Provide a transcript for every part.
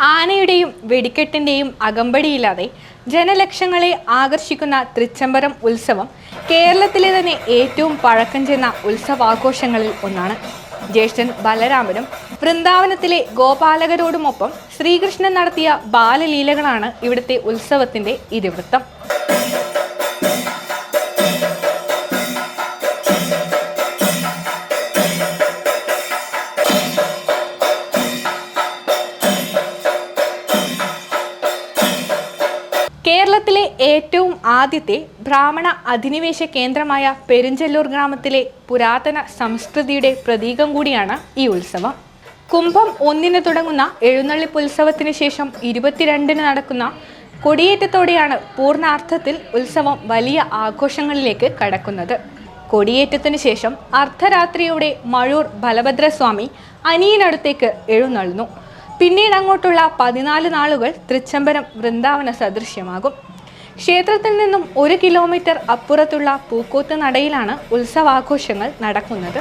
ആനയുടെയും വെടിക്കെട്ടിന്റെയും അകമ്പടിയില്ലാതെ ജനലക്ഷങ്ങളെ ആകർഷിക്കുന്ന തൃച്ചംബരം ഉത്സവം കേരളത്തിലെ തന്നെ ഏറ്റവും പഴക്കം ചെന്ന ഉത്സവാഘോഷങ്ങളിൽ ഒന്നാണ്. ജ്യേഷ്ഠൻ ബലരാമനും വൃന്ദാവനത്തിലെ ഗോപാലകരോടുമൊപ്പം ശ്രീകൃഷ്ണൻ നടത്തിയ ബാലലീലകളാണ് ഇവിടുത്തെ ഉത്സവത്തിന്റെ ഇതിവൃത്തം. ഏറ്റവും ആദ്യത്തെ ബ്രാഹ്മണ അധിനിവേശ കേന്ദ്രമായ പെരിഞ്ചല്ലൂർ ഗ്രാമത്തിലെ പുരാതന സംസ്കൃതിയുടെ പ്രതീകം കൂടിയാണ് ഈ ഉത്സവം. കുംഭം ഒന്നിന് തുടങ്ങുന്ന എഴുന്നള്ളിപ്പ് ഉത്സവത്തിന് ശേഷം ഇരുപത്തിരണ്ടിന് നടക്കുന്ന കൊടിയേറ്റത്തോടെയാണ് പൂർണാർത്ഥത്തിൽ ഉത്സവം വലിയ ആഘോഷങ്ങളിലേക്ക് കടക്കുന്നത്. കൊടിയേറ്റത്തിന് ശേഷം അർദ്ധരാത്രിയോടെ മഴൂർ ബലഭദ്രസ്വാമി അനിയനടുത്തേക്ക് എഴുന്നള്ളുന്നു. പിന്നീട് അങ്ങോട്ടുള്ള പതിനാല് നാളുകൾ തൃച്ചംബരം വൃന്ദാവന സദൃശ്യമാകും. ക്ഷേത്രത്തിൽ നിന്നും ഒരു കിലോമീറ്റർ അപ്പുറത്തുള്ള പൂക്കോത്ത് നടയിലാണ് ഉത്സവാഘോഷങ്ങൾ നടക്കുന്നത്.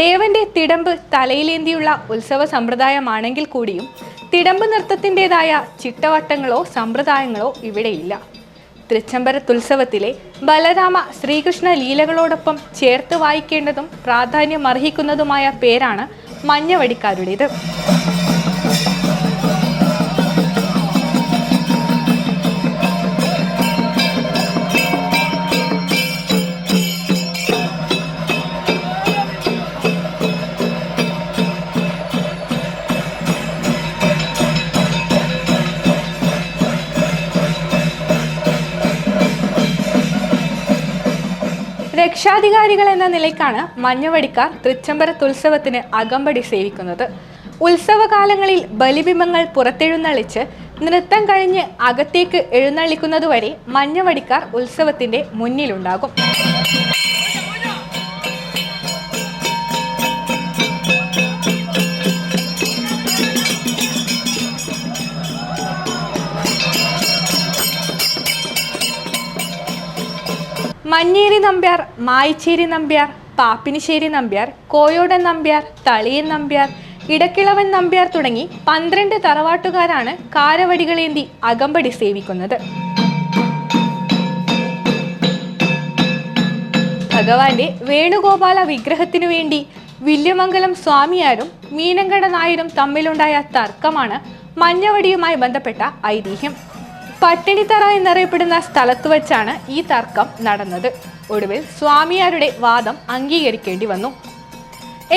ദേവന്റെ തിടമ്പ് തലയിലേന്തിയുള്ള ഉത്സവ സമ്പ്രദായമാണെങ്കിൽ കൂടിയും തിടമ്പ് നൃത്തത്തിന്റെതായ ചിട്ടവട്ടങ്ങളോ സമ്പ്രദായങ്ങളോ ഇവിടെയില്ല. തൃച്ചംബരത്തുത്സവത്തിലെ ബലരാമ ശ്രീകൃഷ്ണ ലീലകളോടൊപ്പം ചേർത്ത് വായിക്കേണ്ടതും പ്രാധാന്യം അർഹിക്കുന്നതുമായ പേരാണ് മഞ്ഞവടിക്കാരുടേത്. രക്ഷാധികാരികൾ എന്ന നിലയ്ക്കാണ് മഞ്ഞവടിക്കാർ തൃച്ചംബരത്തുത്സവത്തിന് അകമ്പടി സേവിക്കുന്നത്. ഉത്സവകാലങ്ങളിൽ ബലിബിംബങ്ങൾ പുറത്തെഴുന്നള്ളിച്ച് നൃത്തം കഴിഞ്ഞ് അകത്തേക്ക് എഴുന്നള്ളിക്കുന്നതുവരെ മഞ്ഞവടിക്കാർ ഉത്സവത്തിന്റെ മുന്നിലുണ്ടാകും. മഞ്ഞേരി നമ്പ്യാർ മായിച്ചേരി നമ്പ്യാർ പാപ്പിനിശ്ശേരി നമ്പ്യാർ കോയോടൻ നമ്പ്യാർ തളിയൻ നമ്പ്യാർ ഇടക്കിളവൻ നമ്പ്യാർ തുടങ്ങി പന്ത്രണ്ട് തറവാട്ടുകാരാണ് കാരവടികളേന്തി അകമ്പടി സേവിക്കുന്നത്. ഭഗവാന്റെ വേണുഗോപാല വിഗ്രഹത്തിനു വേണ്ടി വില്യമംഗലം സ്വാമിയാരും മീനങ്കട നായരും തമ്മിലുണ്ടായ തർക്കമാണ് മഞ്ഞവടിയുമായി ബന്ധപ്പെട്ട ഐതിഹ്യം. പട്ടിണിത്തറ എന്നറിയപ്പെടുന്ന സ്ഥലത്ത് വച്ചാണ് ഈ തർക്കം നടന്നത്. ഒടുവിൽ സ്വാമിയാരുടെ വാദം അംഗീകരിക്കേണ്ടി വന്നു.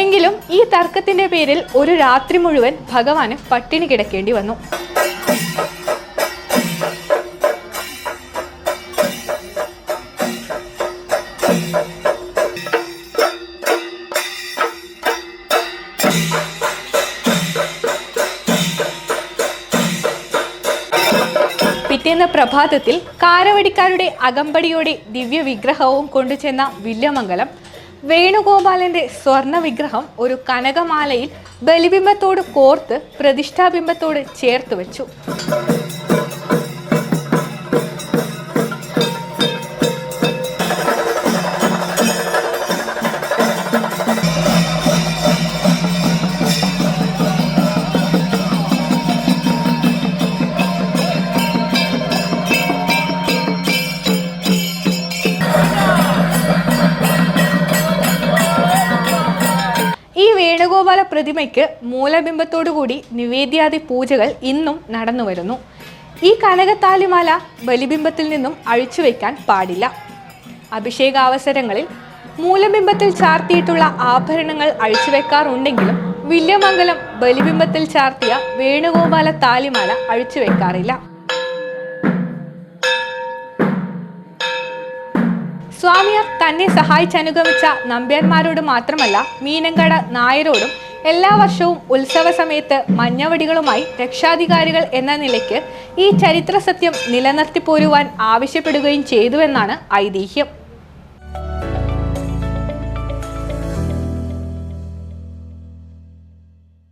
എങ്കിലും ഈ തർക്കത്തിന്റെ പേരിൽ ഒരു രാത്രി മുഴുവൻ ഭഗവാന് പട്ടിണി കിടക്കേണ്ടി വന്നു. പിറ്റേന്ന് പ്രഭാതത്തിൽ കാരവടിക്കാരുടെ അകമ്പടിയോടെ ദിവ്യ വിഗ്രഹവും കൊണ്ടുചെന്ന വില്യമംഗലം വേണുഗോപാലന്റെ സ്വർണ വിഗ്രഹം ഒരു കനകമാലയിൽ ബലിബിംബത്തോട് കോർത്ത് പ്രതിഷ്ഠാബിംബത്തോട് ചേർത്ത് വെച്ചു. ഈ വേണുഗോപാല പ്രതിമയ്ക്ക് മൂലബിംബത്തോടുകൂടി നിവേദ്യാദി പൂജകൾ ഇന്നും നടന്നു വരുന്നു. ഈ കനകത്താലിമാല ബലിബിംബത്തിൽ നിന്നും അഴിച്ചു വയ്ക്കാൻ പാടില്ല. അഭിഷേകാവസരങ്ങളിൽ മൂലബിംബത്തിൽ ചാർത്തിയിട്ടുള്ള ആഭരണങ്ങൾ അഴിച്ചു വെക്കാറുണ്ടെങ്കിലും വില്യമംഗലം ബലിബിംബത്തിൽ ചാർത്തിയ വേണുഗോപാല താലിമാല അഴിച്ചു സ്വാമിയാർ തന്നെ സഹായിച്ചനുഗമിച്ച നമ്പ്യാന്മാരോട് മാത്രമല്ല മീനങ്കട നായരോടും എല്ലാ വർഷവും ഉത്സവ സമയത്ത് മഞ്ഞവടികളുമായി രക്ഷാധികാരികൾ എന്ന നിലയ്ക്ക് ഈ ചരിത്ര സത്യം നിലനിർത്തിപ്പോരുവാൻ ആവശ്യപ്പെടുകയും ചെയ്തുവെന്നാണ് ഐതിഹ്യം.